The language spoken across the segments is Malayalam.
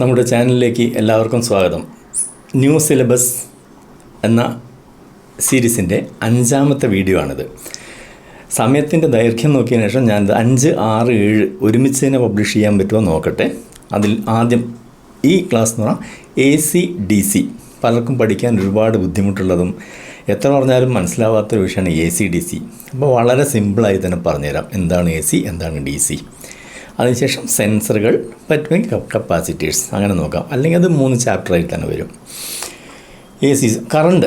നമ്മുടെ ചാനലിലേക്ക് എല്ലാവർക്കും സ്വാഗതം. ന്യൂ സിലബസ് എന്ന സീരീസിന്റെ അഞ്ചാമത്തെ വീഡിയോ ആണിത്. സമയത്തിന്റെ ദൈർഘ്യം നോക്കിയതിന് ശേഷം ഞാൻ ഇത് അഞ്ച് ആറ് ഏഴ് ഒരുമിച്ച് തന്നെ പബ്ലിഷ് ചെയ്യാൻ പറ്റുമോ നോക്കട്ടെ. അതിൽ ആദ്യം ഈ ക്ലാസ് എന്ന് പറഞ്ഞാൽ എ സി ഡി സി പലർക്കും പഠിക്കാൻ ഒരുപാട് ബുദ്ധിമുട്ടുള്ളതും എത്ര പറഞ്ഞാലും മനസ്സിലാവാത്തൊരു വിഷയമാണ് എ സി ഡി സി അപ്പോൾ വളരെ സിമ്പിളായി തന്നെ പറഞ്ഞുതരാം. എന്താണ് എ സി എന്താണ് ഡി സി അതിനുശേഷം സെൻസറുകൾ പറ്റുമെങ്കിൽ കപ്പാസിറ്റീസ് അങ്ങനെ നോക്കാം. അല്ലെങ്കിൽ അത് മൂന്ന് ചാപ്റ്ററായി തന്നെ വരും. എ സി കറണ്ട്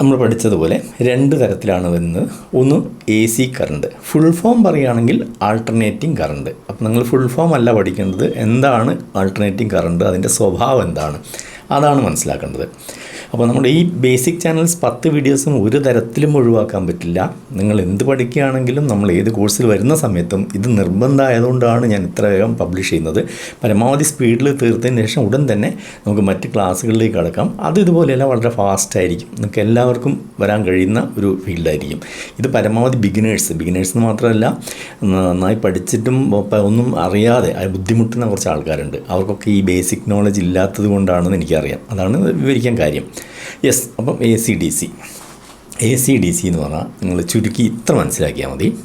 നമ്മൾ പഠിച്ചതുപോലെ രണ്ട് തരത്തിലാണ് വരുന്നത്. ഒന്ന് A C current full form പറയുകയാണെങ്കിൽ ആൾട്ടർനേറ്റിംഗ് കറണ്ട് അപ്പോൾ നിങ്ങൾ ഫുൾ ഫോം അല്ല പഠിക്കേണ്ടത്. എന്താണ് ആൾട്ടർനേറ്റിംഗ് കറണ്ട് അതിന്റെ സ്വഭാവം എന്താണ്? അതാണ് മനസ്സിലാക്കേണ്ടത്. അപ്പോൾ നമ്മുടെ ഈ ബേസിക് ചാനൽസ് പത്ത് വീഡിയോസും ഒരു തരത്തിലും ഒഴിവാക്കാൻ പറ്റില്ല. നിങ്ങൾ എന്ത് പഠിക്കുകയാണെങ്കിലും നമ്മൾ ഏത് കോഴ്സിൽ വരുന്ന സമയത്തും ഇത് നിർബന്ധമായതുകൊണ്ടാണ് ഞാൻ ഇത്ര വേഗം പബ്ലിഷ് ചെയ്യുന്നത്. പരമാവധി സ്പീഡിൽ തീർത്തതിന് ശേഷം ഉടൻ തന്നെ നമുക്ക് മറ്റ് ക്ലാസ്സുകളിലേക്ക് കടക്കാം. അത് ഇതുപോലെയല്ല വളരെ ഫാസ്റ്റ് ആയിരിക്കും. നിങ്ങൾക്ക് എല്ലാവർക്കും വരാൻ കഴിയുന്ന ഒരു ഫീൽഡായിരിക്കും ഇത് പരമാവധി ബിഗിനേഴ്സ് ബിഗിനേഴ്സ് മാത്രമല്ല നന്നായി പഠിച്ചിട്ടും ഒന്നും അറിയാതെ ബുദ്ധിമുട്ടുന്ന കുറച്ച് ആൾക്കാരുണ്ട്. അവർക്കൊക്കെ ഈ ബേസിക് നോളജ് ഇല്ലാത്തത് കൊണ്ടാണെന്ന് എനിക്കറിയാം. അതാണ് വിവരിക്കാൻ കാര്യം. യെസ് അപ്പം A C D C A C D C എന്ന് പറഞ്ഞാൽ നിങ്ങൾ ചുരുക്കി ഇത്ര മനസ്സിലാക്കിയാൽ മതി.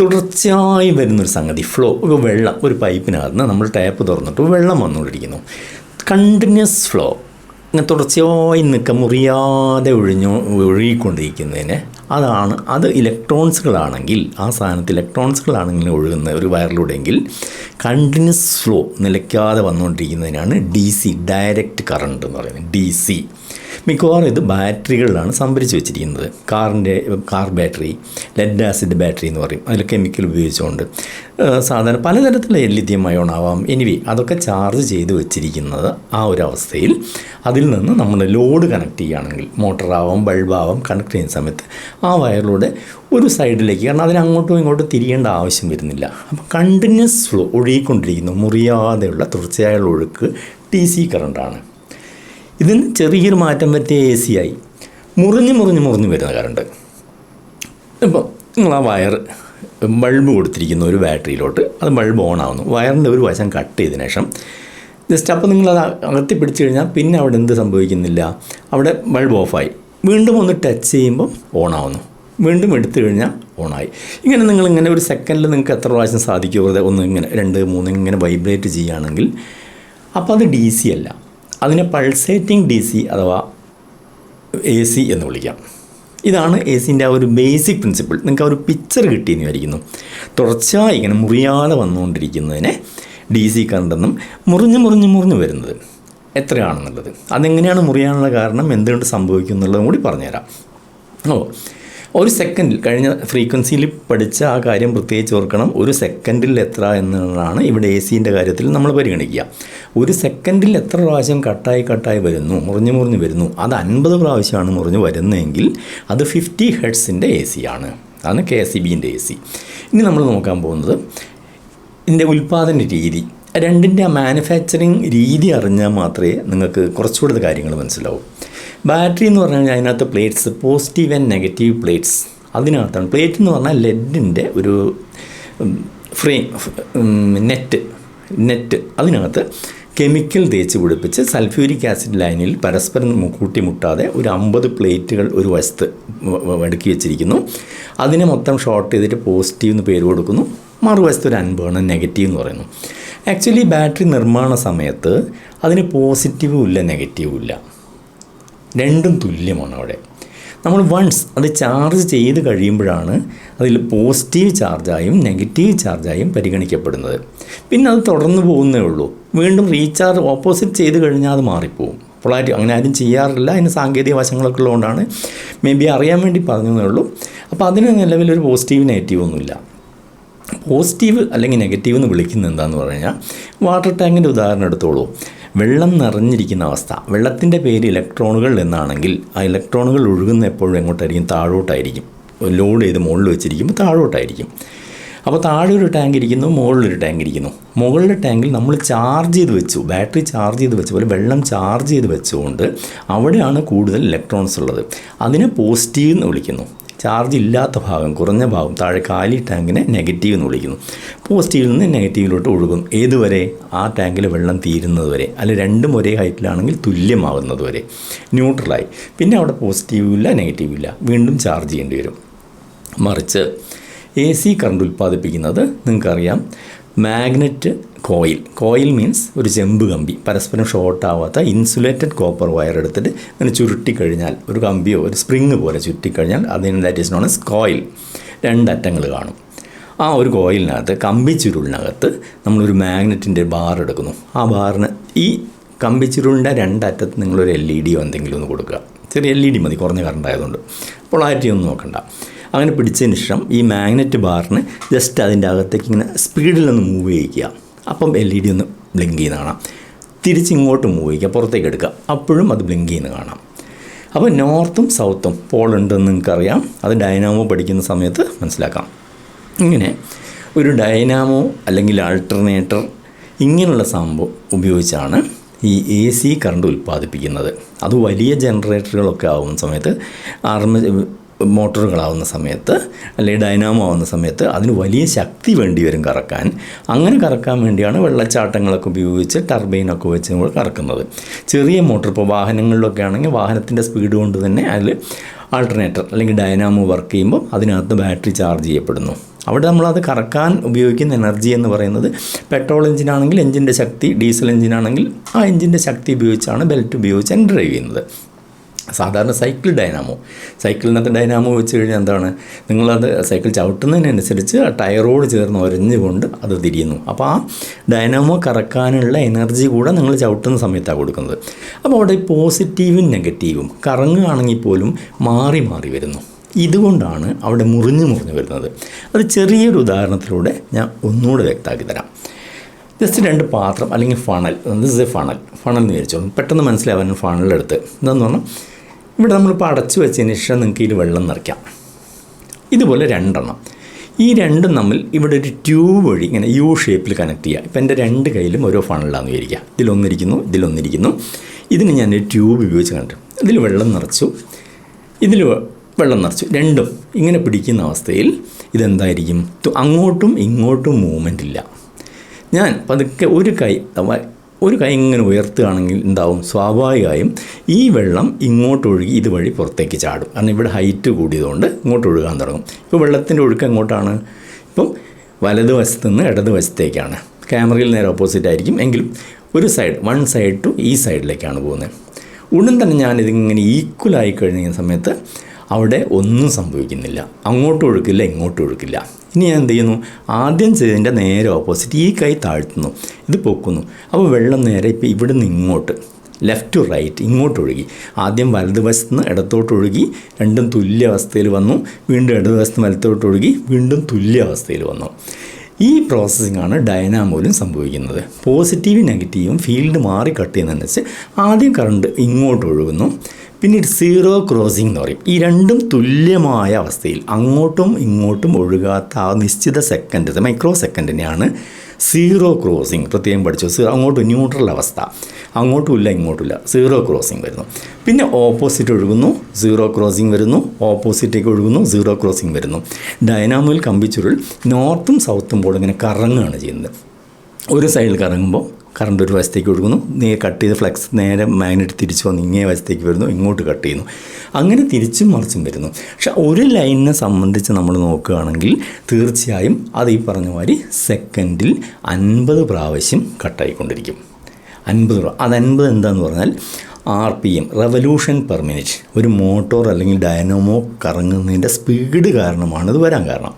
തുടർച്ചയായി വരുന്നൊരു സംഗതി ഫ്ലോ ഒരു വെള്ളം ഒരു പൈപ്പിനകത്ത് നമ്മൾ ടാപ്പ് തുറന്നിട്ട് വെള്ളം വന്നുകൊണ്ടിരിക്കുന്നു. കണ്ടിന്യൂസ് ഫ്ലോ ഇങ്ങനെ തുടർച്ചയായി നിൽക്കുക മുറിയാതെ ഒഴിഞ്ഞു ഒഴുകിക്കൊണ്ടിരിക്കുന്നതിന് അതാണ് അത് ഇലക്ട്രോൺസുകളാണെങ്കിൽ ആ സാധനത്ത് ഇലക്ട്രോൺസുകളാണെങ്കിൽ ഒഴുകുന്ന ഒരു വയറിലൂടെയെങ്കിൽ കണ്ടിന്യൂസ് ഫ്ലോ നിലയ്ക്കാതെ വന്നുകൊണ്ടിരിക്കുന്നതിനാണ് ഡി സി ഡയറക്റ്റ് കറണ്ട് എന്ന് പറയുന്നത്. ഡി സി മിക്കവാറും ഇത് ബാറ്ററികളിലാണ് സംഭരിച്ച് വെച്ചിരിക്കുന്നത്. കാറിന്റെ car battery lead acid battery എന്ന് പറയും. അതിൽ കെമിക്കൽ ഉപയോഗിച്ചുകൊണ്ട്. സാധാരണ പലതരത്തിലുള്ള ലിഥിയം അയോൺ ആവാം. എനിവി അതൊക്കെ ചാർജ് ചെയ്ത് വെച്ചിരിക്കുന്നത് ആ ഒരു അവസ്ഥയിൽ അതിൽ നിന്ന് നമ്മൾ ലോഡ് കണക്ട് ചെയ്യുകയാണെങ്കിൽ മോട്ടറാവാം ബൾബാവാം കണക്ട് ചെയ്യുന്ന സമയത്ത് ആ വയറിലൂടെ ഒരു സൈഡിലേക്ക് കാരണം അതിന് അങ്ങോട്ടും ഇങ്ങോട്ടും തിരിയേണ്ട ആവശ്യം വരുന്നില്ല. അപ്പോൾ കണ്ടിന്യൂസ് ഫ്ലോ ഒഴുകിക്കൊണ്ടിരിക്കുന്നു മുറിയാതെയുള്ള തുടർച്ചയായുള്ള ഒഴുക്ക് ടി സി കറണ്ടാണ് ഇതിന് ചെറിയൊരു മാറ്റം പറ്റിയ എ സി ആയി. മുറിഞ്ഞ് മുറിഞ്ഞ് മുറിഞ്ഞ് വരുന്ന കറണ്ട്. ഇപ്പം നിങ്ങൾ ആ വയർ ബൾബ് കൊടുത്തിരിക്കുന്ന ഒരു ബാറ്ററിയിലോട്ട് അത് ബൾബ് ഓൺ ആവുന്നു. വയറിന്റെ ഒരു വശം കട്ട് ചെയ്തതിനു ശേഷം ജസ്റ്റ് അപ്പോൾ നിങ്ങളത് അകത്തി പിടിച്ചു കഴിഞ്ഞാൽ പിന്നെ അവിടെ എന്ത് സംഭവിക്കുന്നില്ല. അവിടെ ബൾബ് ഓഫായി വീണ്ടും ഒന്ന് ടച്ച് ചെയ്യുമ്പോൾ ഓൺ ആവുന്നു. വീണ്ടും എടുത്തു കഴിഞ്ഞാൽ ഓണായി ഇങ്ങനെ നിങ്ങൾ ഇങ്ങനെ ഒരു സെക്കൻഡിൽ നിങ്ങൾക്ക് എത്ര പ്രാവശ്യം സാധിക്കും വെറുതെ ഒന്ന് ഇങ്ങനെ രണ്ട് മൂന്ന് ഇങ്ങനെ വൈബ്രേറ്റ് ചെയ്യുകയാണെങ്കിൽ അപ്പോൾ അത് ഡി സി അല്ല. അതിനെ പൾസേറ്റിംഗ് ഡി സി അഥവാ എ സി എന്ന് വിളിക്കാം. ഇതാണ് എ സിന്റെ ആ ഒരു ബേസിക് പ്രിൻസിപ്പിൾ നിങ്ങൾക്ക് ആ ഒരു പിക്ചർ കിട്ടിയെന്ന് വിചാരിക്കുന്നു. തുടർച്ചയായി ഇങ്ങനെ മുറിയാതെ വന്നുകൊണ്ടിരിക്കുന്നതിനെ ഡി സി കണ്ടെന്നും മുറിഞ്ഞ് മുറിഞ്ഞ് മുറിഞ്ഞ് വരുന്നത് എത്രയാണെന്നുള്ളത്. അതെങ്ങനെയാണ് മുറിയാനുള്ള കാരണം എന്തുകൊണ്ട് സംഭവിക്കും എന്നുള്ളതും കൂടി പറഞ്ഞുതരാം. ഓ ഒരു സെക്കൻഡിൽ കഴിഞ്ഞ ഫ്രീക്വൻസിയിൽ പഠിച്ച ആ കാര്യം പ്രത്യേകിച്ച് ഓർക്കണം. ഒരു സെക്കൻഡിൽ എത്ര എന്നുള്ളതാണ് ഇവിടെ എ സിന്റെ കാര്യത്തിൽ നമ്മൾ പരിഗണിക്കുക. ഒരു സെക്കൻഡിൽ എത്ര പ്രാവശ്യം കട്ടായി കട്ടായി വരുന്നു മുറിഞ്ഞു മുറിഞ്ഞ് വരുന്നു അത് അൻപത് പ്രാവശ്യമാണ് മുറിഞ്ഞ് വരുന്നതെങ്കിൽ അത് ഫിഫ്റ്റി ഹെഡ്സിന്റെ എ സി ആണ്. അതാണ് കെ എസ് ഇ ബിന്റെ എ സി ഇനി നമ്മൾ നോക്കാൻ പോകുന്നത് ഇതിന്റെ ഉൽപ്പാദന രീതി. രണ്ടിന്റെ മാനുഫാക്ചറിങ് രീതി അറിഞ്ഞാൽ മാത്രമേ നിങ്ങൾക്ക് കുറച്ചുകൂടെ കാര്യങ്ങൾ മനസ്സിലാവൂ. ബാറ്ററി എന്ന് പറഞ്ഞു കഴിഞ്ഞാൽ അതിനകത്ത് plates positive and negative plates അതിനകത്താണ്. പ്ലേറ്റ് എന്ന് പറഞ്ഞാൽ ലെഡിന്റെ ഒരു ഫ്രെയിം നെറ്റ് നെറ്റ് അതിനകത്ത് കെമിക്കൽ തേച്ച് പിടിപ്പിച്ച് സൾഫ്യൂരിക് ആസിഡ് ലൈനിൽ പരസ്പരം കൂട്ടിമുട്ടാതെ ഒരു അമ്പത് പ്ലേറ്റുകൾ ഒരു വശത്ത് അടുക്കി വെച്ചിരിക്കുന്നു. അതിനെ മൊത്തം ഷോർട്ട് ചെയ്തിട്ട് പോസിറ്റീവ് എന്ന് പേര് കൊടുക്കുന്നു. മറുവശത്ത് ഒരു അൻപതാണ് നെഗറ്റീവ് എന്ന് പറയുന്നു. ആക്ച്വലി ബാറ്ററി നിർമ്മാണ സമയത്ത് അതിന് പോസിറ്റീവും ഇല്ല നെഗറ്റീവും ഇല്ല. രണ്ടും തുല്യമാണ് അവിടെ. നമ്മൾ വൺസ് അത് ചാർജ് ചെയ്ത് കഴിയുമ്പോഴാണ് അതിൽ പോസിറ്റീവ് ചാർജായും നെഗറ്റീവ് ചാർജായും പരിഗണിക്കപ്പെടുന്നത്. പിന്നെ അത് തുടർന്ന് പോകുന്നേ ഉള്ളൂ. വീണ്ടും റീചാർജ് ഓപ്പോസിറ്റ് ചെയ്ത് കഴിഞ്ഞാൽ അത് മാറിപ്പോവും. പൊളാരിറ്റി അങ്ങനെ ആരും ചെയ്യാറില്ല അതിന് സാങ്കേതിക വശങ്ങളൊക്കെ ഉള്ളതുകൊണ്ടാണ് മേ ബി അറിയാൻ വേണ്ടി പറഞ്ഞതേ ഉള്ളൂ. അപ്പോൾ അതിന് ഒരു പോസിറ്റീവ് നെഗറ്റീവ് ഒന്നുമില്ല. പോസിറ്റീവ് അല്ലെങ്കിൽ നെഗറ്റീവ് എന്ന് വിളിക്കുന്നത് എന്താണെന്ന് പറഞ്ഞാൽ വാട്ടർ ടാങ്കിന്റെ ഉദാഹരണം എടുത്തോളൂ. വെള്ളം നിറഞ്ഞിരിക്കുന്ന അവസ്ഥ. വെള്ളത്തിന്റെ പേര് ഇലക്ട്രോണുകൾ എന്നാണെങ്കിൽ ആ ഇലക്ട്രോണുകൾ ഒഴുകുന്ന എപ്പോഴും എങ്ങോട്ടായിരിക്കും? താഴോട്ടായിരിക്കും. ലോഡ് ചെയ്ത് മുകളിൽ വെച്ചിരിക്കുമ്പോൾ താഴോട്ടായിരിക്കും. അപ്പോൾ താഴെ ഒരു ടാങ്ക് ഇരിക്കുന്നു മുകളിലൊരു ടാങ്ക് ഇരിക്കുന്നു. മുകളിലെ ടാങ്കിൽ നമ്മൾ ചാർജ് ചെയ്ത് വെച്ചു. ബാറ്ററി ചാർജ് ചെയ്ത് വെച്ച പോലെ വെള്ളം ചാർജ് ചെയ്ത് വെച്ചുകൊണ്ട് അവിടെയാണ് കൂടുതൽ ഇലക്ട്രോൺസ് ഉള്ളത്. അതിനെ പോസിറ്റീവ് എന്ന് വിളിക്കുന്നു. ചാർജ് ഇല്ലാത്ത ഭാഗം കുറഞ്ഞ ഭാഗം താഴെ കാലി ടാങ്കിനെ നെഗറ്റീവ് എന്ന് വിളിക്കുന്നു. പോസിറ്റീവിൽ നിന്ന് നെഗറ്റീവിലോട്ട് ഒഴുകും. ഏതുവരെ? ആ ടാങ്കിൽ വെള്ളം തീരുന്നത് വരെ അല്ലെ രണ്ടും ഒരേ ഹൈറ്റിലാണെങ്കിൽ തുല്യമാകുന്നത് വരെ ന്യൂട്രലായി. പിന്നെ അവിടെ പോസിറ്റീവും ഇല്ല നെഗറ്റീവും ഇല്ല. വീണ്ടും ചാർജ് ചെയ്യേണ്ടി വരും. മറിച്ച് എ സി കറണ്ട് ഉൽപ്പാദിപ്പിക്കുന്നത് നിങ്ങൾക്കറിയാം. മാഗ്നറ്റ് കോയിൽ കോയിൽ മീൻസ് ഒരു ചെമ്പ് കമ്പി. പരസ്പരം ഷോർട്ട് ആവാത്ത ഇൻസുലേറ്റഡ് കോപ്പർ വയർ എടുത്തിട്ട് ഇങ്ങനെ ചുരുട്ടിക്കഴിഞ്ഞാൽ ഒരു കമ്പിയോ ഒരു സ്പ്രിങ് പോലെ ചുരുട്ടിക്കഴിഞ്ഞാൽ അതിന് that is known as coil രണ്ടറ്റങ്ങൾ കാണും. ആ ഒരു കോയിലിനകത്ത് കമ്പി ചുരുളിനകത്ത് നമ്മളൊരു മാഗ്നറ്റിന്റെ ബാർ എടുക്കുന്നു. ആ ബാറിന് ഈ കമ്പി ചുരുളിന്റെ രണ്ടറ്റത്ത് നിങ്ങളൊരു എൽ ഇ ഡിയോ എന്തെങ്കിലും ഒന്ന് കൊടുക്കുക. ചെറിയ എൽ ഇ ഡി മതി കുറഞ്ഞ കറണ്ട് ആയതുകൊണ്ട്. പൊളാരിറ്റി ഒന്നും നോക്കണ്ട. അങ്ങനെ പിടിച്ചതിന് ശേഷം ഈ മാഗ്നറ്റ് ബാറിന് ജസ്റ്റ് അതിന്റെ അകത്തേക്ക് ഇങ്ങനെ സ്പീഡിൽ ഒന്ന് മൂവ് ചെയ്യിക്കുക. അപ്പം എൽ ഇ ഡി ഒന്ന് ബ്ലിങ്ക് ചെയ്യുന്ന കാണാം. തിരിച്ചിങ്ങോട്ട് മൂവ് ചെയ്യിക്കുക. പുറത്തേക്ക് എടുക്കുക. അപ്പോഴും അത് ബ്ലിങ്ക് ചെയ്യുന്ന കാണാം. അപ്പോൾ നോർത്തും സൗത്തും പോളുണ്ടെന്ന് നിങ്ങൾക്കറിയാം. അത് ഡൈനാമോ പഠിക്കുന്ന സമയത്ത് മനസ്സിലാക്കാം. ഇങ്ങനെ ഒരു ഡൈനാമോ അല്ലെങ്കിൽ ആൾട്ടർനേറ്റർ ഇങ്ങനെയുള്ള സംഭവം ഉപയോഗിച്ചാണ് ഈ എ സി കറണ്ട് ഉൽപ്പാദിപ്പിക്കുന്നത്. അത് വലിയ ജനറേറ്ററുകളൊക്കെ ആവുന്ന സമയത്ത് ആർമ മോട്ടോറുകളാവുന്ന സമയത്ത് അല്ലെങ്കിൽ ഡൈനാമോ ആവുന്ന സമയത്ത് അതിന് വലിയ ശക്തി വേണ്ടി വരും കറക്കാൻ. അങ്ങനെ കറക്കാൻ വേണ്ടിയാണ് വെള്ളച്ചാട്ടങ്ങളൊക്കെ ഉപയോഗിച്ച് ടർബൈനൊക്കെ വെച്ച് നമ്മൾ കറക്കുന്നത്. ചെറിയ മോട്ടോർ ഇപ്പോൾ വാഹനങ്ങളിലൊക്കെ ആണെങ്കിൽ വാഹനത്തിന്റെ സ്പീഡ് കൊണ്ട് തന്നെ അതിൽ ആൾട്ടർനേറ്റർ അല്ലെങ്കിൽ ഡൈനാമോ വർക്ക് ചെയ്യുമ്പോൾ അതിനകത്ത് ബാറ്ററി ചാർജ് ചെയ്യപ്പെടുന്നു. അവിടെ നമ്മളത് കറക്കാൻ ഉപയോഗിക്കുന്ന എനർജി എന്ന് പറയുന്നത് പെട്രോൾ എഞ്ചിനാണെങ്കിൽ എഞ്ചിന്റെ ശക്തി ഡീസൽ എഞ്ചിനാണെങ്കിൽ ആ എഞ്ചിന്റെ ശക്തി ഉപയോഗിച്ചാണ് ബെൽറ്റ് ഉപയോഗിച്ച് ഡ്രൈവ് ചെയ്യുന്നത്. സാധാരണ സൈക്കിൾ ഡൈനാമോ? സൈക്കിളിനകത്ത് ഡൈനാമോ വെച്ച് കഴിഞ്ഞാൽ എന്താണ്? നിങ്ങളത് സൈക്കിൾ ചവിട്ടുന്നതിനനുസരിച്ച് ആ ടയറോട് ചേർന്ന് ഒരഞ്ഞുകൊണ്ട് അത് തിരിയുന്നു. അപ്പോൾ ആ ഡൈനാമോ കറക്കാനുള്ള എനർജി കൂടെ നിങ്ങൾ ചവിട്ടുന്ന സമയത്താണ് കൊടുക്കുന്നത്. അപ്പോൾ അവിടെ പോസിറ്റീവും നെഗറ്റീവും കറങ്ങുകയാണെങ്കിൽ പോലും മാറി മാറി വരുന്നു. ഇതുകൊണ്ടാണ് അവിടെ മുറിഞ്ഞു മുറിഞ്ഞു വരുന്നത്. അത് ചെറിയൊരു ഉദാഹരണത്തിലൂടെ ഞാൻ ഒന്നുകൂടെ വ്യക്തമാക്കി തരാം. ജസ്റ്റ് രണ്ട് പാത്രം അല്ലെങ്കിൽ funnel this a funnel funnel എന്ന് വിചാരിച്ചോളൂ. പെട്ടെന്ന് മനസ്സിലാവാൻ ഫണലെടുത്ത് എന്താണെന്ന് പറഞ്ഞാൽ ഇവിടെ നമ്മളിപ്പോൾ അടച്ചു വെച്ചതിന് ശേഷം നിങ്ങൾക്ക് ഇതിൽ വെള്ളം നിറയ്ക്കാം. ഇതുപോലെ രണ്ടെണ്ണം. ഈ രണ്ടും തമ്മിൽ ഇവിടെ ഒരു ട്യൂബ് വഴി ഇങ്ങനെ യു ഷേപ്പിൽ കണക്ട് ചെയ്യുക ഇപ്പം എന്റെ രണ്ട് കയ്യിലും ഓരോ ഫണലാണെന്ന് വിചാരിക്കുക ഇതിലൊന്നിരിക്കുന്നു ഇതിലൊന്നിരിക്കുന്നു. ഇതിന് ഞാൻ ട്യൂബ് ഉപയോഗിച്ച് കണ്ടു ഇതിൽ വെള്ളം നിറച്ചു. ഇതിൽ വെള്ളം നിറച്ചു. രണ്ടും ഇങ്ങനെ പിടിക്കുന്ന അവസ്ഥയിൽ ഇതെന്തായിരിക്കും? അങ്ങോട്ടും ഇങ്ങോട്ടും മൂവ്മെന്റ് ഇല്ല. ഞാൻ പതുക്കെ ഒരു കൈ ഒരു കൈ ഇങ്ങനെ ഉയർത്തുകയാണെങ്കിൽ ഉണ്ടാവും സ്വാഭാവികമായും ഈ വെള്ളം ഇങ്ങോട്ട് ഒഴുകി ഇതുവഴി പുറത്തേക്ക് ചാടും. കാരണം ഇവിടെ ഹൈറ്റ് കൂടിയതുകൊണ്ട് ഇങ്ങോട്ട് ഒഴുകാൻ തുടങ്ങും. ഇപ്പോൾ വെള്ളത്തിന്റെ ഒഴുക്ക് എങ്ങോട്ടാണ്? ഇപ്പം വലതുവശത്ത് നിന്ന് ഇടതുവശത്തേക്കാണ് ക്യാമറയിൽ നേരെ ഓപ്പോസിറ്റ് ആയിരിക്കും. എങ്കിലും ഒരു സൈഡ് വൺ സൈഡ് ടു ഈ സൈഡിലേക്കാണ് പോകുന്നത്. ഉടൻ തന്നെ ഞാനിതിങ്ങനെ ഈക്വലായി കഴിഞ്ഞ സമയത്ത് അവിടെ ഒന്നും സംഭവിക്കുന്നില്ല. അങ്ങോട്ടും ഒഴുക്കില്ല ഇങ്ങോട്ടും ഒഴുക്കില്ല. ഇനി ഞാൻ എന്ത് ചെയ്യുന്നു? ആദ്യം ചെയ്തതിന്റെ നേരെ ഓപ്പോസിറ്റ് ഈ കൈ താഴ്ത്തുന്നു. ഇത് പൊക്കുന്നു. അപ്പോൾ വെള്ളം നേരെ ഇപ്പോൾ ഇവിടെ നിന്ന് ഇങ്ങോട്ട് ലെഫ്റ്റ് ടു റൈറ്റ് ഇങ്ങോട്ട് ഒഴുകി. ആദ്യം വലതുവശത്ത് നിന്ന് ഇടത്തോട്ട് ഒഴുകി രണ്ടും തുല്യ അവസ്ഥയിൽ വന്നു. വീണ്ടും ഇടതുവശത്ത് വലത്തോട്ട് ഒഴുകി വീണ്ടും തുല്യ അവസ്ഥയിൽ വന്നു. ഈ പ്രോസസ്സിങ്ങാണ് ഡയനാമോയിലും സംഭവിക്കുന്നത്. പോസിറ്റീവും നെഗറ്റീവും ഫീൽഡ് മാറി കട്ട് ചെയ്യുന്നതനുസരിച്ച് ആദ്യം കറണ്ട് ഇങ്ങോട്ട് ഒഴുകുന്നു. പിന്നീട് സീറോ ക്രോസിംഗ് എന്ന് പറയും. ഈ രണ്ടും തുല്യമായ അവസ്ഥയിൽ അങ്ങോട്ടും ഇങ്ങോട്ടും ഒഴുകാത്ത ആ നിശ്ചിത സെക്കൻഡ് മൈക്രോ സെക്കൻഡിനെയാണ് സീറോ ക്രോസിങ് പ്രത്യേകം പഠിച്ചു? അങ്ങോട്ട് ന്യൂട്രൽ അവസ്ഥ. അങ്ങോട്ടുമില്ല ഇങ്ങോട്ടുമില്ല സീറോ ക്രോസിങ് വരുന്നു. പിന്നെ ഓപ്പോസിറ്റ് ഒഴുകുന്നു. സീറോ ക്രോസിങ് വരുന്നു. ഓപ്പോസിറ്റേക്ക് ഒഴുകുന്നു. സീറോ ക്രോസിങ് വരുന്നു. ഡൈനാമോയിൽ കമ്പിച്ചുരുൾ. നോർത്തും സൗത്തും പോൾ ഇങ്ങനെ കറങ്ങുകയാണ് ചെയ്യുന്നത്. ഒരു സൈഡിൽ കറങ്ങുമ്പോൾ കറണ്ട് ഒരു വശത്തേക്ക് ഒഴുകുന്നു. നീ കട്ട് ചെയ്ത് ഫ്ലക്സ് നേരെ മാഗ്നറ്റ് തിരിച്ചു വന്ന് ഇങ്ങേ വശത്തേക്ക് വരുന്നു ഇങ്ങോട്ട് കട്ട് ചെയ്യുന്നു. അങ്ങനെ തിരിച്ചും മറിച്ചും വരുന്നു. പക്ഷെ ഒരു ലൈനിനെ സംബന്ധിച്ച് നമ്മൾ നോക്കുകയാണെങ്കിൽ തീർച്ചയായും അത് ഈ പറഞ്ഞ മാതിരി സെക്കൻഡിൽ അൻപത് പ്രാവശ്യം കട്ടായിക്കൊണ്ടിരിക്കും. അൻപത് അത് അൻപത് എന്താണെന്ന് പറഞ്ഞാൽ R P M revolution per minute. ഒരു മോട്ടോർ അല്ലെങ്കിൽ ഡയനോമോ കറങ്ങുന്നതിന്റെ സ്പീഡ് കാരണമാണ് ഇത് വരാൻ കാരണം.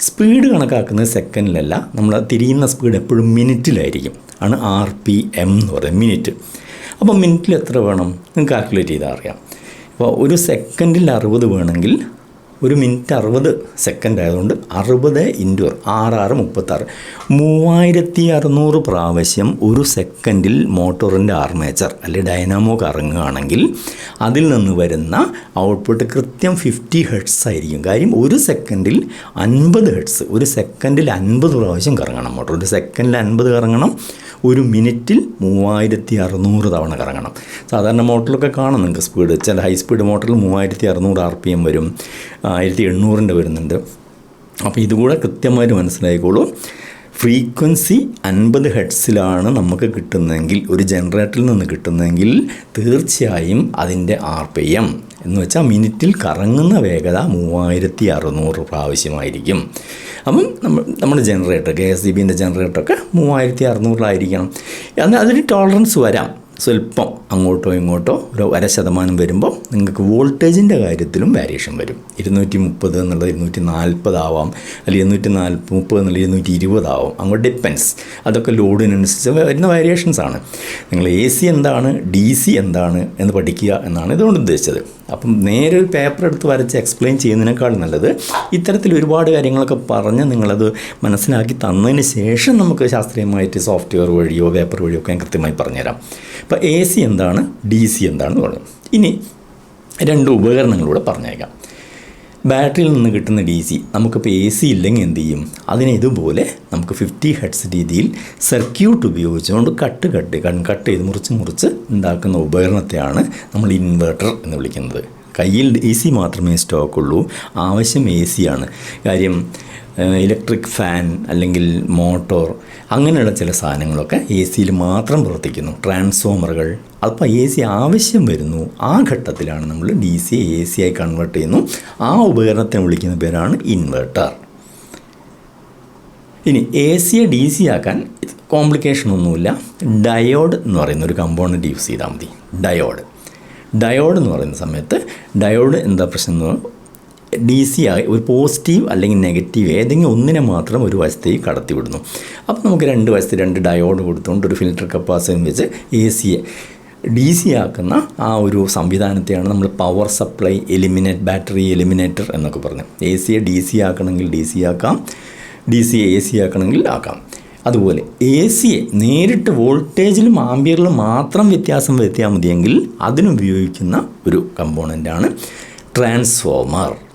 സ്പീഡ് കണക്കാക്കുന്നത് സെക്കൻഡിലല്ല. നമ്മൾ തിരിയുന്ന സ്പീഡ് എപ്പോഴും മിനിറ്റിലായിരിക്കും. ആണ് ആർ പി എം എന്ന് പറയുന്നത് മിനിറ്റ്. അപ്പോൾ മിനിറ്റിൽ എത്ര വേണം? നിങ്ങൾക്ക് കാൽക്കുലേറ്റ് ചെയ്താൽ അറിയാം. അപ്പോൾ ഒരു സെക്കൻഡിൽ അറുപത് വേണമെങ്കിൽ ഒരു മിനിറ്റ് അറുപത് സെക്കൻഡ് ആയതുകൊണ്ട് അറുപത് ഇന്റു ആറ് ആറ് മുപ്പത്താറ്. മൂവായിരത്തി അറുന്നൂറ് പ്രാവശ്യം ഒരു സെക്കൻഡിൽ മോട്ടോറിന്റെ ആർമേച്ചർ അല്ലെങ്കിൽ ഡൈനാമോ കറങ്ങുകയാണെങ്കിൽ അതിൽ നിന്ന് വരുന്ന ഔട്ട്പുട്ട് കൃത്യം ഫിഫ്റ്റി ഹെഡ്സ് ആയിരിക്കും. കാര്യം ഒരു സെക്കൻഡിൽ അൻപത് ഹെഡ്സ് ഒരു സെക്കൻഡിൽ അൻപത് പ്രാവശ്യം കറങ്ങണം മോട്ടോർ. ഒരു സെക്കൻഡിൽ അൻപത് കറങ്ങണം ഒരു മിനിറ്റിൽ മൂവായിരത്തി അറുന്നൂറ് തവണ കറങ്ങണം. സാധാരണ മോട്ടറിലൊക്കെ കാണും നിങ്ങൾക്ക് സ്പീഡ് ചില ഹൈ സ്പീഡ് മോട്ടറിൽ മൂവായിരത്തി അറുന്നൂറ് ആർ പി എം വരും. ആയിരത്തി എണ്ണൂറിന്റെ വരുന്നുണ്ട്. അപ്പോൾ ഇതുകൂടെ കൃത്യമായിട്ട് മനസ്സിലായിക്കോളൂ. ഫ്രീക്വൻസി അൻപത് ഹെഡ്സിലാണ് നമുക്ക് കിട്ടുന്നതെങ്കിൽ ഒരു ജനറേറ്ററിൽ നിന്ന് കിട്ടുന്നതെങ്കിൽ തീർച്ചയായും അതിന്റെ ആർ പി എം എന്ന് വെച്ചാൽ മിനിറ്റിൽ കറങ്ങുന്ന വേഗത മൂവായിരത്തി അറുന്നൂറ് പ്രാവശ്യമായിരിക്കും. അപ്പം നമ്മൾ നമ്മുടെ ജനറേറ്റർ കെ എസ് ഇ ബിന്റെ ജനറേറ്ററൊക്കെ മൂവായിരത്തി അറുന്നൂറിലായിരിക്കണം എന്നാൽ അതിന് ടോളറൻസ് വരാം. സ്വല്പം അങ്ങോട്ടോ ഇങ്ങോട്ടോ ഒരു അര ശതമാനം വരുമ്പോൾ നിങ്ങൾക്ക് വോൾട്ടേജിന്റെ കാര്യത്തിലും വേരിയേഷൻ വരും. ഇരുന്നൂറ്റി മുപ്പത് എന്നുള്ളത് ഇരുന്നൂറ്റി നാൽപ്പതാവാം അല്ലെങ്കിൽ ഇരുന്നൂറ്റി നാൽപ്പത് മുപ്പത് എന്നുള്ളത് ഇരുന്നൂറ്റി ഇരുപതാവും അങ്ങോട്ട് ഡിപ്പെൻസ് അതൊക്കെ ലോഡിനനുസരിച്ച് വരുന്ന വേരിയേഷൻസ് ആണ്. നിങ്ങൾ എ സി എന്താണ് ഡി സി എന്താണ് എന്ന് പഠിക്കുക എന്നാണ് ഇതുകൊണ്ട് ഉദ്ദേശിച്ചത്. അപ്പം നേരെ ഒരു പേപ്പർ എടുത്ത് വരച്ച് എക്സ്പ്ലെയിൻ ചെയ്യുന്നതിനേക്കാൾ നല്ലത് ഇത്തരത്തിൽ ഒരുപാട് കാര്യങ്ങളൊക്കെ പറഞ്ഞ് നിങ്ങളത് മനസ്സിലാക്കി തന്നതിന് ശേഷം നമുക്ക് ശാസ്ത്രീയമായിട്ട് സോഫ്റ്റ്വെയർ വഴിയോ പേപ്പർ വഴിയോ ഒക്കെ ഞാൻ കൃത്യമായി പറഞ്ഞുതരാം. അപ്പോൾ എ സി എന്താണ്? ഡി സി എന്താണെന്ന് പറഞ്ഞു. ഇനി രണ്ട് ഉപകരണങ്ങളൂടെ പറഞ്ഞേക്കാം. ബാറ്ററിയിൽ നിന്ന് കിട്ടുന്ന ഡി സി നമുക്കിപ്പോൾ എ സി ഇല്ലെങ്കിൽ എന്ത് ചെയ്യും? അതിനെ ഇതുപോലെ നമുക്ക് ഫിഫ്റ്റി ഹെഡ്സ് രീതിയിൽ സർക്യൂട്ട് ഉപയോഗിച്ചുകൊണ്ട് കട്ട് കട്ട് കൺ കട്ട് ചെയ്ത് മുറിച്ച് മുറിച്ച് ഉണ്ടാക്കുന്ന ഉപകരണത്തെയാണ് നമ്മൾ ഇൻവെർട്ടർ എന്ന് വിളിക്കുന്നത്. കയ്യിൽ എ സി മാത്രമേ സ്റ്റോക്കുള്ളൂ ആവശ്യം എ സിയാണ് കാര്യം ഇലക്ട്രിക് ഫാൻ അല്ലെങ്കിൽ മോട്ടോർ അങ്ങനെയുള്ള ചില സാധനങ്ങളൊക്കെ എ സിയിൽ മാത്രം പ്രവർത്തിക്കുന്നു. ട്രാൻസ്ഫോമറുകൾ അപ്പോൾ എ സി ആവശ്യം വരുന്നു. ആ ഘട്ടത്തിലാണ് നമ്മൾ ഡി സി എ സി ആയി കൺവേർട്ട് ചെയ്യുന്നു. ആ ഉപകരണത്തിന് വിളിക്കുന്ന പേരാണ് ഇൻവെർട്ടർ ഇനി എ സിയെ ഡി സി ആക്കാൻ കോംപ്ലിക്കേഷൻ ഒന്നുമില്ല. ഡയോഡ് എന്ന് പറയുന്ന ഒരു കമ്പോണന്റ് യൂസ് ചെയ്താൽ മതി. ഡയോഡ് ഡയോഡ് എന്ന് പറയുന്ന സമയത്ത് ഡയോഡ് എന്താ പ്രശ്നം ഡി സി ആയി ഒരു പോസിറ്റീവ് അല്ലെങ്കിൽ നെഗറ്റീവ് ഏതെങ്കിലും ഒന്നിനെ മാത്രം ഒരു വശത്തേക്ക് കടത്തിവിടുന്നു. അപ്പോൾ നമുക്ക് രണ്ട് വശത്ത് രണ്ട് ഡയോഡ് കൊടുത്തുകൊണ്ട് ഒരു ഫിൽറ്റർ കപ്പാസിറ്റി വെച്ച് എ സിയെ ഡി സി ആക്കുന്ന ആ ഒരു സംവിധാനത്തെയാണ് നമ്മൾ power supply eliminate battery eliminator എന്നൊക്കെ പറഞ്ഞു. എ സിയെ ഡി സി ആക്കണമെങ്കിൽ ഡി സി ആക്കാം. ഡി സി എ സി ആക്കണമെങ്കിൽ ആക്കാം. അതുപോലെ എ സിയെ നേരിട്ട് വോൾട്ടേജിലും ആംബിയറിലും മാത്രം വ്യത്യാസം വരുത്തിയാൽ മതിയെങ്കിൽ അതിനുപയോഗിക്കുന്ന ഒരു കമ്പോണന്റാണ് ട്രാൻസ്ഫോമർ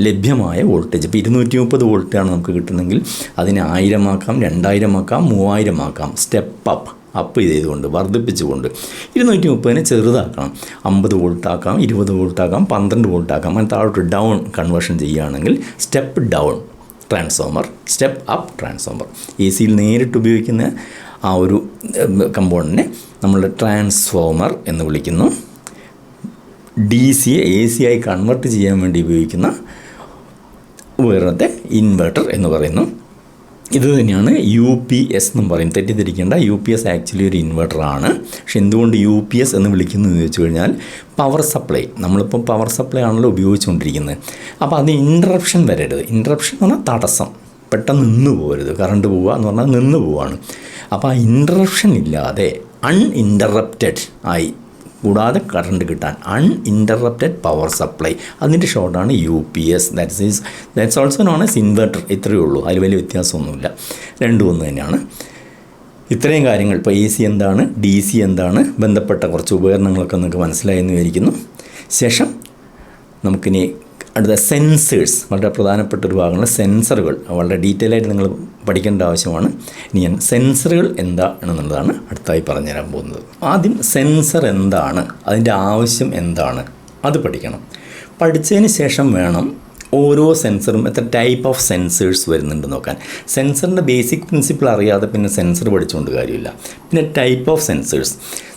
ലഭ്യമായ വോൾട്ടേജ്. ഇപ്പോൾ ഇരുന്നൂറ്റി മുപ്പത് വോൾട്ടാണ് നമുക്ക് കിട്ടുന്നതെങ്കിൽ അതിനെ ആയിരമാക്കാം രണ്ടായിരമാക്കാം മൂവായിരമാക്കാം. സ്റ്റെപ്പ് അപ്പ് അപ്പ് ചെയ്തുകൊണ്ട് വർദ്ധിപ്പിച്ചുകൊണ്ട്. ഇരുന്നൂറ്റി മുപ്പതിനെ ചെറുതാക്കണം. അമ്പത് വോൾട്ടാക്കാം ഇരുപത് വോൾട്ടാക്കാം പന്ത്രണ്ട് വോൾട്ടാക്കാം. അങ്ങനെ താഴോട്ട് ഡൗൺ കൺവേർഷൻ ചെയ്യുകയാണെങ്കിൽ step down transformer step up transformer A സിയിൽ നേരിട്ട് ഉപയോഗിക്കുന്ന ആ ഒരു കമ്പോണന്റിനെ നമ്മൾ ട്രാൻസ്ഫോമർ എന്ന് വിളിക്കുന്നു. ഡി സിയെ എ ആയി കൺവെർട്ട് ചെയ്യാൻ വേണ്ടി ഉപയോഗിക്കുന്ന ഉപകരണത്തെ ഇൻവെർട്ടർ എന്ന് പറയുന്നു. ഇത് തന്നെയാണ് യു പി എസ് എന്നും പറയും. തെറ്റിദ്ധരിക്കേണ്ട യു പി എസ് ആക്ച്വലി ഒരു ഇൻവെർട്ടറാണ് പക്ഷെ എന്തുകൊണ്ട് യു പി എസ് എന്ന് വിളിക്കുന്നു എന്ന് ചോദിച്ചു കഴിഞ്ഞാൽ പവർ സപ്ലൈ നമ്മളിപ്പം പവർ സപ്ലൈ ആണല്ലോ ഉപയോഗിച്ചുകൊണ്ടിരിക്കുന്നത്. അപ്പോൾ അത് ഇൻട്രപ്ഷൻ വരരുത്. ഇൻട്രപ്ഷൻ എന്ന് പറഞ്ഞാൽ തടസ്സം. പെട്ടെന്ന് നിന്ന് പോകരുത്. കറണ്ട് പോവുക എന്ന് പറഞ്ഞാൽ നിന്ന് പോവാണ്. അപ്പോൾ ആ ഇൻട്രപ്ഷൻ ഇല്ലാതെ അൺഇന്ററപ്റ്റഡ് ആയി കൂടാതെ കറണ്ട് കിട്ടാൻ അൺഇന്ററപ്റ്റഡ് പവർ സപ്ലൈ അതിന്റെ ഷോർട്ടാണ് U P S that's is that's also known as inverter ഇത്രയേ ഉള്ളൂ. അതിൽ വലിയ വ്യത്യാസമൊന്നുമില്ല. രണ്ടും ഒന്ന് തന്നെയാണ്. ഇത്രയും കാര്യങ്ങൾ. ഇപ്പോൾ എ സി എന്താണ്? ഡി സി എന്താണ്? ബന്ധപ്പെട്ട കുറച്ച് ഉപകരണങ്ങളൊക്കെ നിങ്ങൾക്ക് മനസ്സിലായെന്ന് വിചാരിക്കുന്നു. ശേഷം നമുക്കിനി അടുത്ത സെൻസേഴ്സ് വളരെ പ്രധാനപ്പെട്ട ഒരു ഭാഗമാണ് സെൻസറുകൾ വളരെ ഡീറ്റെയിൽ ആയിട്ട് നിങ്ങൾ പഠിക്കേണ്ട ആവശ്യമാണ്. ഇനി ഞാൻ സെൻസറുകൾ എന്താണെന്നുള്ളതാണ് അടുത്തായി പറഞ്ഞുതരാൻ പോകുന്നത്. ആദ്യം സെൻസർ എന്താണ്? അതിന്റെ ആവശ്യം എന്താണ്? അത് പഠിക്കണം. പഠിച്ചതിന് ശേഷം വേണം ഓരോ സെൻസറും എത്ര ടൈപ്പ് ഓഫ് സെൻസേഴ്സ് വരുന്നുണ്ട് നോക്കാൻ. സെൻസറിന്റെ ബേസിക് പ്രിൻസിപ്പിൾ അറിയാതെ പിന്നെ സെൻസർ പഠിച്ചുകൊണ്ട് കാര്യമില്ല. പിന്നെ ടൈപ്പ് ഓഫ് സെൻസേഴ്സ്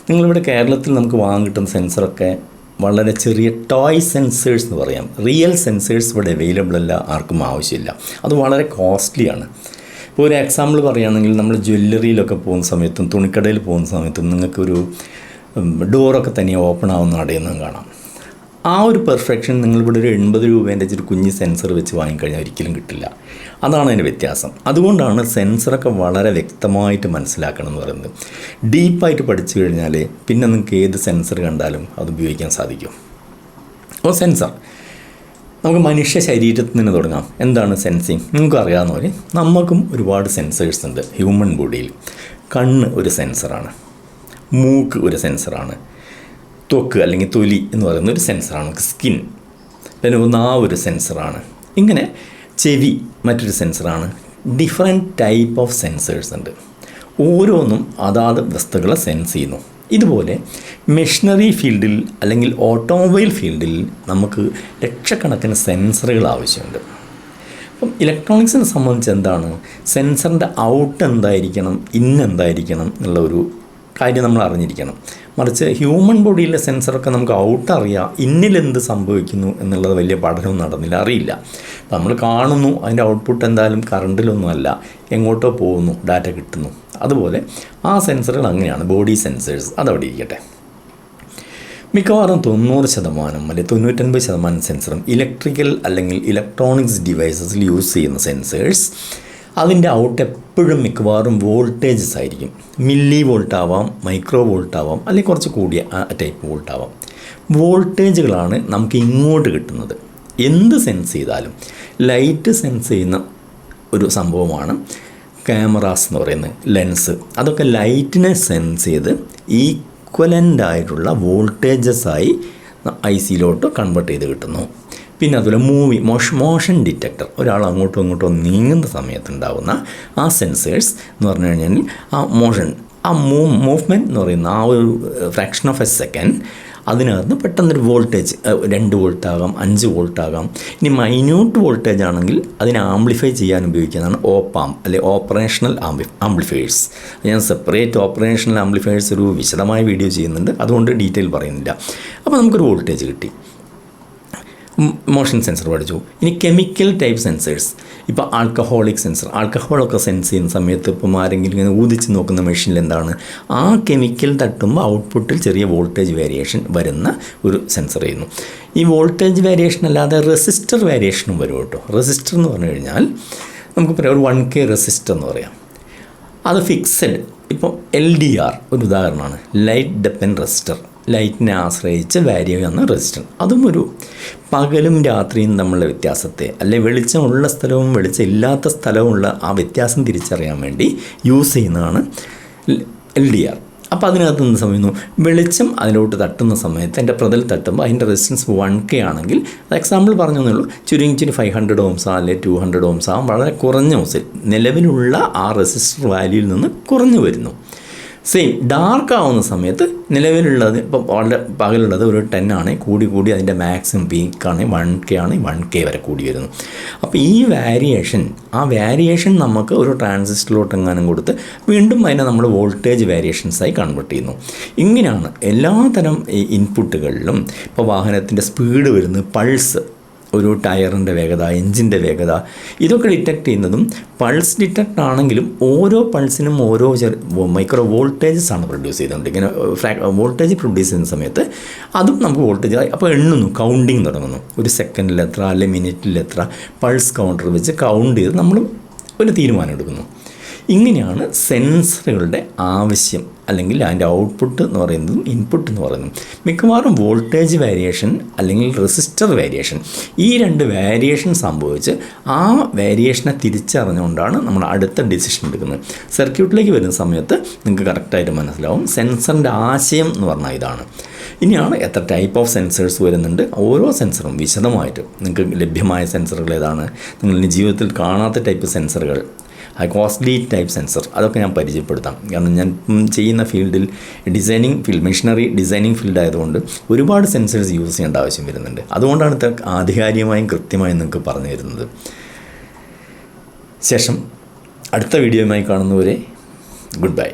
നിങ്ങളിവിടെ കേരളത്തിൽ നമുക്ക് വാങ്ങാൻ കിട്ടുന്ന സെൻസറൊക്കെ വളരെ ചെറിയ ടോയ് സെൻസേഴ്സ് എന്ന് പറയാം. റിയൽ സെൻസേഴ്സ് ഇവിടെ അവൈലബിൾ അല്ല ആർക്കും ആവശ്യമില്ല. അത് വളരെ കോസ്റ്റ്ലിയാണ് ഇപ്പോൾ ഒരു എക്സാമ്പിൾ പറയുകയാണെങ്കിൽ നമ്മൾ ജ്വല്ലറിയിലൊക്കെ പോകുന്ന സമയത്തും തുണിക്കടയിൽ പോകുന്ന സമയത്തും നിങ്ങൾക്കൊരു ഡോറൊക്കെ തന്നെ ഓപ്പൺ ആവുന്ന അടയുന്നതും കാണാം. ആ ഒരു പെർഫെക്ഷൻ നിങ്ങളിവിടെ ഒരു എൺപത് രൂപേന്റെ ഒരു കുഞ്ഞ് സെൻസർ വെച്ച് വാങ്ങിക്കഴിഞ്ഞാൽ ഒരിക്കലും കിട്ടില്ല. അതാണ് അതിന്റെ വ്യത്യാസം. അതുകൊണ്ടാണ് സെൻസറൊക്കെ വളരെ വ്യക്തമായിട്ട് മനസ്സിലാക്കണം എന്ന് പറയുന്നത്. ഡീപ്പായിട്ട് പഠിച്ചു കഴിഞ്ഞാൽ പിന്നെ നിങ്ങൾക്ക് ഏത് സെൻസർ കണ്ടാലും അത് ഉപയോഗിക്കാൻ സാധിക്കും. ഓ സെൻസർ നമുക്ക് മനുഷ്യ ശരീരത്തിൽ നിന്ന് തുടങ്ങാം. എന്താണ് സെൻസിങ് നിങ്ങൾക്ക് അറിയാവുന്ന പോലെ നമുക്കും ഒരുപാട് സെൻസേഴ്സ് ഉണ്ട്. ഹ്യൂമൻ ബോഡിയിൽ കണ്ണ് ഒരു സെൻസറാണ് മൂക്ക് ഒരു സെൻസറാണ് ത്വക്ക് അല്ലെങ്കിൽ തൊലി എന്ന് പറയുന്ന ഒരു സെൻസറാണ് നമുക്ക് സ്കിൻ പിന്നെ ഒന്ന് ആ ഒരു സെൻസറാണ് ഇങ്ങനെ ചെവി മറ്റൊരു സെൻസറാണ് ഡിഫറെന്റ് ടൈപ്പ് ഓഫ് സെൻസേഴ്സ് ഉണ്ട്. ഓരോന്നും അതാത് വസ്തുക്കളെ സെൻസ് ചെയ്യുന്നു. ഇതുപോലെ മെഷീനറി ഫീൽഡിൽ അല്ലെങ്കിൽ ഓട്ടോമൊബൈൽ ഫീൽഡിൽ നമുക്ക് ലക്ഷക്കണക്കിന് സെൻസറുകൾ ആവശ്യമുണ്ട്. അപ്പം ഇലക്ട്രോണിക്സിനെ സംബന്ധിച്ച് എന്താണ്? സെൻസറിന്റെ ഔട്ട് എന്തായിരിക്കണം ഇൻ എന്തായിരിക്കണം എന്നുള്ള ഒരു കാര്യം നമ്മൾ അറിഞ്ഞിരിക്കണം. മറിച്ച് ഹ്യൂമൻ ബോഡിയിലെ സെൻസറൊക്കെ നമുക്ക് ഔട്ട് അറിയാം. ഇന്നിൽ എന്ത് സംഭവിക്കുന്നു എന്നുള്ളത് വലിയ പഠനവും നടന്നില്ല. അറിയില്ല. നമ്മൾ കാണുന്നു അതിന്റെ ഔട്ട്പുട്ട് എന്തായാലും കറണ്ടിലൊന്നുമല്ല എങ്ങോട്ടോ പോകുന്നു ഡാറ്റ കിട്ടുന്നു. അതുപോലെ ആ സെൻസറുകൾ അങ്ങനെയാണ്. ബോഡി സെൻസേഴ്സ് അതവിടെ ഇരിക്കട്ടെ. മിക്കവാറും തൊണ്ണൂറ് ശതമാനം അല്ലെങ്കിൽ തൊണ്ണൂറ്റൊൻപത് ശതമാനം സെൻസറും ഇലക്ട്രിക്കൽ അല്ലെങ്കിൽ ഇലക്ട്രോണിക്സ് ഡിവൈസസിൽ യൂസ് ചെയ്യുന്ന സെൻസേഴ്സ് അതിന്റെ ഔട്ട് എപ്പോഴും മിക്കവാറും വോൾട്ടേജസ് ആയിരിക്കും. മില്ലി വോൾട്ട് ആവാം മൈക്രോ വോൾട്ട് ആവാം അല്ലെങ്കിൽ കുറച്ച് കൂടിയ ടൈപ്പ് വോൾട്ട് ആവാം. വോൾട്ടേജുകളാണ് നമുക്ക് ഇങ്ങോട്ട് കിട്ടുന്നത്. എന്ത് സെൻസ് ചെയ്താലും ലൈറ്റ് സെൻസ് ചെയ്യുന്ന ഒരു സംഭവമാണ് ക്യാമറാസ് എന്ന് പറയുന്നത് ലെൻസ് അതൊക്കെ ലൈറ്റിനെ സെൻസ് ചെയ്ത് ഈക്വലന്റ് ആയിട്ടുള്ള വോൾട്ടേജസ് ആയി ഐ സിയിലോട്ട് കൺവേർട്ട് ചെയ്ത് കിട്ടുന്നു. പിന്നെ അതുപോലെ മൂവി മോഷ മോഷൻ ഡിറ്റക്ടർ. ഒരാൾ അങ്ങോട്ടും ഇങ്ങോട്ടും നീങ്ങുന്ന സമയത്തുണ്ടാകുന്ന ആ സെൻസേഴ്സ് എന്ന് പറഞ്ഞു കഴിഞ്ഞാൽ ആ മോഷൻ ആ മൂവ് മൂവ്മെന്റ് എന്ന് പറയുന്ന ആ ഒരു ഫ്രാക്ഷൻ ഓഫ് എ സെക്കൻഡ് അതിനകത്ത് പെട്ടെന്നൊരു വോൾട്ടേജ് രണ്ട് വോൾട്ട് ആകാം അഞ്ച് വോൾട്ട് ആകാം ഇനി മൈന്യൂട്ട് വോൾട്ടേജ് ആണെങ്കിൽ അതിനെ ആംപ്ലിഫൈ ചെയ്യാൻ ഉപയോഗിക്കുന്നതാണ് ഓപ്പാം അല്ലെ ഓപ്പറേഷണൽ ആംപ്ലി ആംപ്ലിഫയേഴ്സ് ഞാൻ സെപ്പറേറ്റ് ഓപ്പറേഷണൽ ആംപ്ലിഫയേഴ്സ് ഒരു വിശദമായ വീഡിയോ ചെയ്യുന്നുണ്ട്. അതുകൊണ്ട് ഡീറ്റെയിൽ പറയുന്നില്ല. അപ്പോൾ നമുക്കൊരു വോൾട്ടേജ് കിട്ടി. മോഷൻ സെൻസർ പഠിച്ചു. ഇനി കെമിക്കൽ ടൈപ്പ് സെൻസേഴ്സ് ഇപ്പോൾ ആൽക്കഹോളിക് സെൻസർ ആൽക്കഹോളൊക്കെ സെൻസ് ചെയ്യുന്ന സമയത്ത് ഇപ്പം ആരെങ്കിലും ഇങ്ങനെ ഊതിച്ച് നോക്കുന്ന മെഷീനിൽ എന്താണ്? ആ കെമിക്കൽ തട്ടുമ്പോൾ ഔട്ട്പുട്ടിൽ ചെറിയ വോൾട്ടേജ് വേരിയേഷൻ വരുന്ന ഒരു സെൻസർ ചെയ്യുന്നു. ഈ വോൾട്ടേജ് വേരിയേഷൻ അല്ലാതെ റെസിസ്റ്റർ വേരിയേഷനും വരും കേട്ടോ. റെസിസ്റ്റർ എന്ന് പറഞ്ഞു കഴിഞ്ഞാൽ നമുക്ക് പറയാം ഒരു വൺ കെ റെസിസ്റ്റർ എന്ന് പറയാം. അത് ഫിക്സഡ് ഇപ്പോൾ എൽ ഡി ആർ ഒരു ഉദാഹരണമാണ്. ലൈറ്റ് ഡെപ്പൻ റെസിസ്റ്റർ ലൈറ്റിനെ ആശ്രയിച്ച് വാരി ചെയ്യുന്ന റെസിസ്റ്റൻസ് അതും ഒരു പകലും രാത്രിയും തമ്മിലുള്ള വ്യത്യാസത്തെ അല്ലെ വെളിച്ചമുള്ള സ്ഥലവും വെളിച്ചം ഇല്ലാത്ത സ്ഥലവുമുള്ള ആ വ്യത്യാസം തിരിച്ചറിയാൻ വേണ്ടി യൂസ് ചെയ്യുന്നതാണ് എൽ ഡി ആർ അപ്പോൾ അതിനകത്ത് എന്ത് സമയം വെളിച്ചം അതിലോട്ട് തട്ടുന്ന സമയത്ത് എന്റെ പ്രതൽ തട്ടുമ്പോൾ അതിന്റെ റെസിസ്റ്റൻസ് വൺ കെ ആണെങ്കിൽ അത് എക്സാമ്പിൾ പറഞ്ഞു തന്നുള്ളൂ ചുരു ഫൈവ് ഹൺഡ്രഡ് ഓംസ് അല്ലെങ്കിൽ ടു ഹൺഡ്രഡ് ഓംസ് ആകും വളരെ കുറഞ്ഞ ഓംസിൽ നിലവിലുള്ള ആ റെസിസ്റ്റർ വാല്യൂയിൽ നിന്ന് കുറഞ്ഞു വരുന്നു. സെയിം ഡാർക്ക് ആവുന്ന സമയത്ത് നിലവിലുള്ളത് ഇപ്പോൾ വളരെ പകലുള്ളത് ഒരു ടെൻ ആണ്. കൂടി കൂടി അതിന്റെ മാക്സിമം പീക്കാണ് വൺ കെ ആണ്. വൺ കെ വരെ കൂടി വരുന്നു. അപ്പോൾ ഈ വാരിയേഷൻ ആ വാരിയേഷൻ നമുക്ക് ഒരു ട്രാൻസിസ്റ്ററിലോട്ട് എങ്ങാനും കൊടുത്ത് വീണ്ടും അതിനെ നമ്മൾ വോൾട്ടേജ് വേരിയേഷൻസായി കൺവേർട്ട് ചെയ്യുന്നു. ഇങ്ങനെയാണ് എല്ലാതരം ഇൻപുട്ടുകളിലും ഇപ്പോൾ വാഹനത്തിന്റെ സ്പീഡ് വരുന്നത് പൾസ് ഒരു ടയറിന്റെ വേഗത എഞ്ചിന്റെ വേഗത ഇതൊക്കെ ഡിറ്റക്ട് ചെയ്യുന്നതും പൾസ് ഡിറ്റക്ട് ആണെങ്കിലും ഓരോ പൾസിനും ഓരോ മൈക്രോ വോൾട്ടേജസ് ആണ് പ്രൊഡ്യൂസ് ചെയ്തുകൊണ്ട്. ഇങ്ങനെ വോൾട്ടേജ് പ്രൊഡ്യൂസ് ചെയ്യുന്ന സമയത്ത് അതും നമുക്ക് വോൾട്ടേജ് അപ്പോൾ എണ്ണുന്നു കൗണ്ടിങ് തുടങ്ങുന്നു. ഒരു സെക്കൻഡിൽ എത്ര അല്ലെങ്കിൽ മിനിറ്റിൽ എത്ര പൾസ് കൗണ്ടർ വെച്ച് കൗണ്ട് ചെയ്ത് നമ്മൾ ഒരു തീരുമാനം എടുക്കുന്നു. ഇങ്ങനെയാണ് സെൻസറുകളുടെ ആവശ്യം. അല്ലെങ്കിൽ അതിന്റെ ഔട്ട്പുട്ട് എന്ന് പറയുന്നതും ഇൻപുട്ട് എന്ന് പറയുന്നതും. മിക്കവാറും വോൾട്ടേജ് വേരിയേഷൻ അല്ലെങ്കിൽ റെസിസ്റ്റർ വേരിയേഷൻ ഈ രണ്ട് വേരിയേഷൻ സംഭവിച്ച് ആ വേരിയേഷനെ തിരിച്ചറിഞ്ഞുകൊണ്ടാണ് നമ്മൾ അടുത്ത ഡിസിഷൻ എടുക്കുന്നത്. സർക്യൂട്ടിലേക്ക് വരുന്ന സമയത്ത് നിങ്ങൾക്ക് കറക്റ്റായിട്ട് മനസ്സിലാവും. സെൻസറിന്റെ ആശയം എന്ന് പറഞ്ഞാൽ ഇതാണ്. ഇനിയാണ് എത്ര ടൈപ്പ് ഓഫ് സെൻസേഴ്സ് വരുന്നുണ്ട്. ഓരോ സെൻസറും വിശദമായിട്ട് നിങ്ങൾക്ക് ലഭ്യമായ സെൻസറുകൾ ഏതാണ്? നിങ്ങൾ ജീവിതത്തിൽ കാണാത്ത ടൈപ്പ് സെൻസറുകൾ കോസ്റ്റ്ലി ടൈപ്പ് സെൻസർ അതൊക്കെ ഞാൻ പരിചയപ്പെടുത്താം. കാരണം ഞാൻ ചെയ്യുന്ന ഫീൽഡിൽ designing field machinery designing field ആയതുകൊണ്ട് ഒരുപാട് സെൻസേഴ്സ് യൂസ് ചെയ്യേണ്ട ആവശ്യം വരുന്നുണ്ട്. അതുകൊണ്ടാണ് ഇത്ര ആധികാരികമായും കൃത്യമായും നിങ്ങൾക്ക് പറഞ്ഞു തരുന്നത്. ശേഷം അടുത്ത വീഡിയോയുമായി കാണുന്നവരെ ഗുഡ് ബൈ